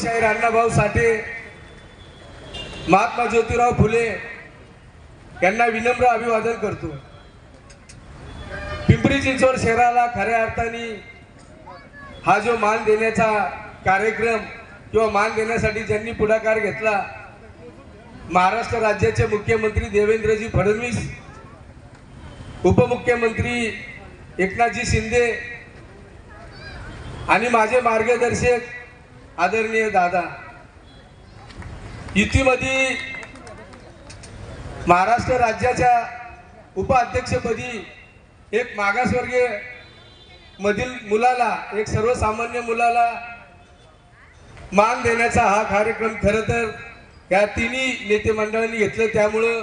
शाहीर अण्णाभाऊ साठे महात्मा ज्योतिराव फुले यांना विनम्र अभिवादन करतो. पिंपरी चिंचवड शहराला खऱ्या अर्थाने हा जो मान देण्याचा कार्यक्रम किंवा मान देण्यासाठी ज्यांनी पुढाकार घेतला महाराष्ट्र राज्याचे मुख्यमंत्री देवेंद्रजी फडणवीस उपमुख्यमंत्री एकनाथजी शिंदे आणि माझे मार्गदर्शक आदरणीय दादा युतीमध्ये महाराष्ट्र राज्याच्या उपाध्यक्षपदी एक मागासवर्गीय मधील मुलाला एक सर्वसामान्य मुलाला मान देण्याचा हा कार्यक्रम खरं तर या तिन्ही नेते मंडळांनी घेतलं. त्यामुळं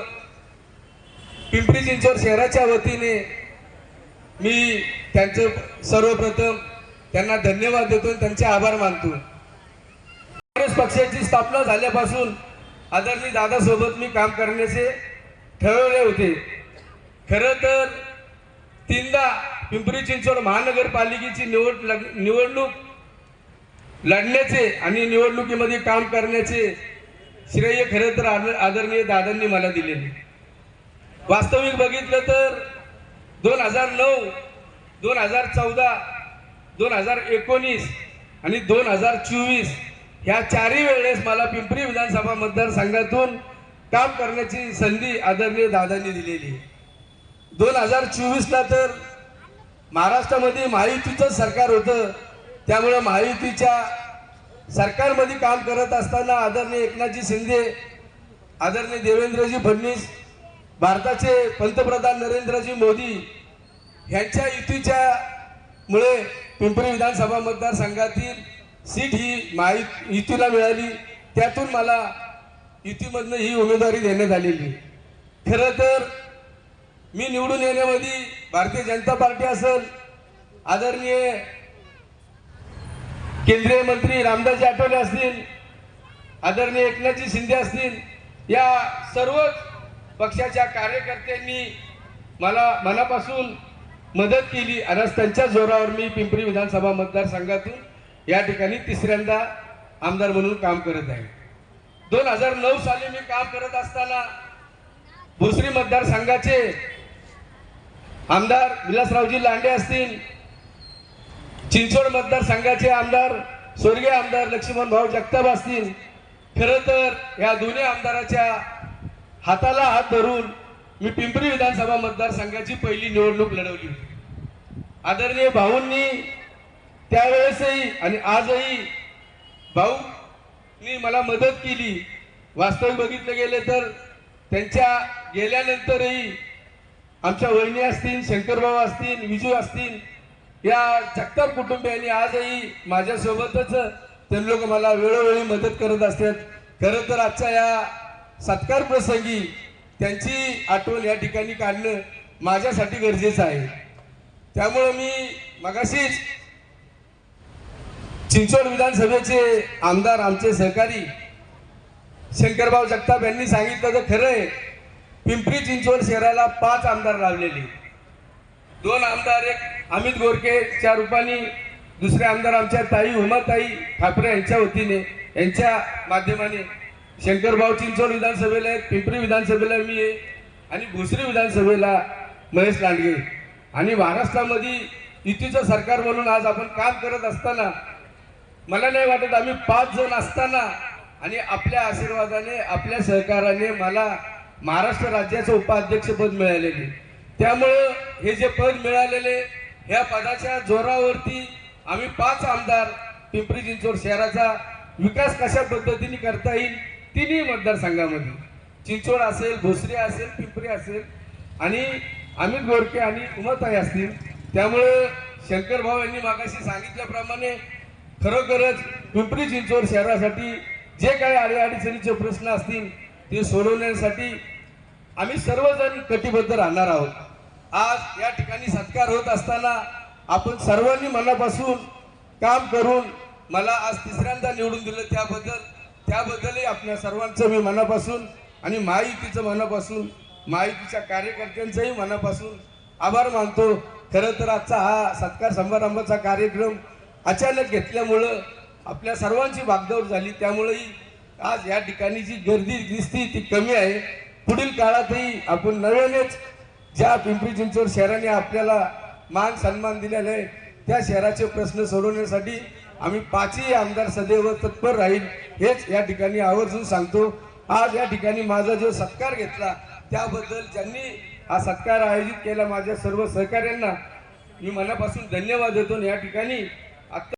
पिंपरी चिंचवड शहराच्या वतीने मी त्यांचं सर्वप्रथम त्यांना धन्यवाद देतो आणि त्यांचे आभार मानतो. पक्षाची स्थापना झाल्यापासून आदरणीय दादासोबत मी काम करण्याचे ठरवले होते. खरं तर तीनदा पिंपरी चिंचवड महानगरपालिकेची निवड लग- निवडणूक लढण्याचे आणि निवडणुकीमध्ये काम करण्याचे श्रेय खरं तर आद- आदरणीय दादांनी मला दिले. वास्तविक बघितलं तर दोन हजार नऊ दोन हजार चौदा दोन हजार एकोणीस आणि दोन हजार चोवीस ह्या चारही वेळेस मला पिंपरी विधानसभा मतदारसंघातून काम करण्याची संधी आदरणीय दादांनी दिलेली आहे. दोन हजार चोवीसला तर महाराष्ट्रामध्ये महायुतीचं सरकार होतं त्यामुळं महायुतीच्या सरकारमध्ये काम करत असताना आदरणीय एकनाथजी शिंदे आदरणीय देवेंद्रजी फडणवीस भारताचे पंतप्रधान नरेंद्रजी मोदी यांच्या युतीच्या मुळे पिंपरी विधानसभा मतदारसंघातील सीट ही माहीत युतीला मिळाली त्यातून मला युतीमधनं ही उमेदवारी देण्यात आलेली. खरं तर मी निवडून येण्यामध्ये भारतीय जनता पार्टी असेल आदरणीय केंद्रीय मंत्री रामदासजी आठवले असतील आदरणीय एकनाथजी शिंदे असतील या सर्वच पक्षाच्या कार्यकर्त्यांनी मला मनापासून मदत केली. आणि त्यांच्या जोरावर मी पिंपरी विधानसभा मतदारसंघातून या ठिकाणी तिसऱ्यांदा आमदार म्हणून काम करत आहे. दोन हजार नऊ साली मी काम करत असताना भोसरी मतदारसंघाचे आमदार विलासरावजी लांडे असतील चिंचवड मतदारसंघाचे आमदार स्वर्गीय आमदार लक्ष्मण भाऊ जगताप असतील खरं तर या दोन्ही आमदाराच्या हाताला हात धरून मी पिंपरी विधानसभा मतदारसंघाची पहिली निवडणूक लढवली आदरणीय भाऊंनी त्यावेळेसही आणि आजही भाऊनी मला मदत केली. वास्तविक बघितलं गेले तर त्यांच्या गेल्यानंतरही आमच्या वहिनी असतील शंकरभाऊ असतील विजू असतील या चक्कर कुटुंबियांनी आजही माझ्यासोबतच ते लोक मला वेळोवेळी मदत करत असतात. खरं तर आजच्या या सत्कार प्रसंगी त्यांची आठवण या ठिकाणी काढणं माझ्यासाठी गरजेचं आहे. त्यामुळं मी मगाशीच चिंचवड विधानसभेचे आमदार आमचे सहकारी शंकरभाऊ जगताप यांनी सांगितलं तर खरं आहे पिंपरी चिंचवड शहराला पाच आमदार लावलेले दोन आमदार एक अमित गोरकेच्या रूपाने दुसरे आमदार आमच्या ताई उमाताई ठाकरे यांच्या वतीने यांच्या माध्यमाने शंकरभाऊ चिंचवड विधानसभेला आहेत पिंपरी विधानसभेला मी आहे आणि भोसरी विधानसभेला महेश लांडगे. आणि महाराष्ट्रामध्ये युतीचं सरकार म्हणून आज आपण काम करत असताना मला नाही वाटत आम्ही पाच जण असताना आणि आपल्या आशीर्वादाने आपल्या सहकाराने मला महाराष्ट्र राज्याचं उपाध्यक्षपद मिळालेले. त्यामुळं हे जे पद मिळालेले ह्या पदाच्या जोरावरती आम्ही पाच आमदार पिंपरी चिंचवड शहराचा विकास कशा पद्धतीने करता येईल तिन्ही मतदारसंघामध्ये. चिंचवड असेल भोसरी असेल पिंपरी असेल आणि अमित गोरके आणि उमताई असतील. त्यामुळं शंकर भाऊ यांनी मागाशी सांगितल्याप्रमाणे खरोखरच पिंपरी चिंचवड शहरासाठी जे काही अडीअडचणीचे प्रश्न असतील ते सोडवण्यासाठी आम्ही सर्वजण कटिबद्ध राहणार आहोत. आज या ठिकाणी सत्कार होत असताना आपण सर्वांनी मनापासून काम करून मला आज तिसऱ्यांदा निवडून दिलं त्याबद्दल त्याबद्दलही आपल्या सर्वांचं मी मनापासून आणि महायुतीचं मनापासून महायुतीच्या कार्यकर्त्यांचंही मनापासून आभार मानतो. खरं तर आजचा हा सत्कार समारंभाचा कार्यक्रम अचानक घेतल्यामुळं आपल्या सर्वांची भागदौड झाली. त्यामुळेही आज या ठिकाणी जी गर्दी दिसती ती कमी आहे. पुढील काळातही आपण नव्यानेच ज्या पिंपरी चिंचवड शहराने आपल्याला मान सन्मान दिलेला आहे त्या शहराचे प्रश्न सोडवण्यासाठी आम्ही पाचही आमदार सदैव तत्पर राहील हेच या ठिकाणी आवर्जून सांगतो. आज या ठिकाणी माझा जो सत्कार घेतला त्याबद्दल ज्यांनी हा सत्कार आयोजित केला माझ्या सर्व सहकाऱ्यांना मी मनापासून धन्यवाद देतो. आणि या ठिकाणी até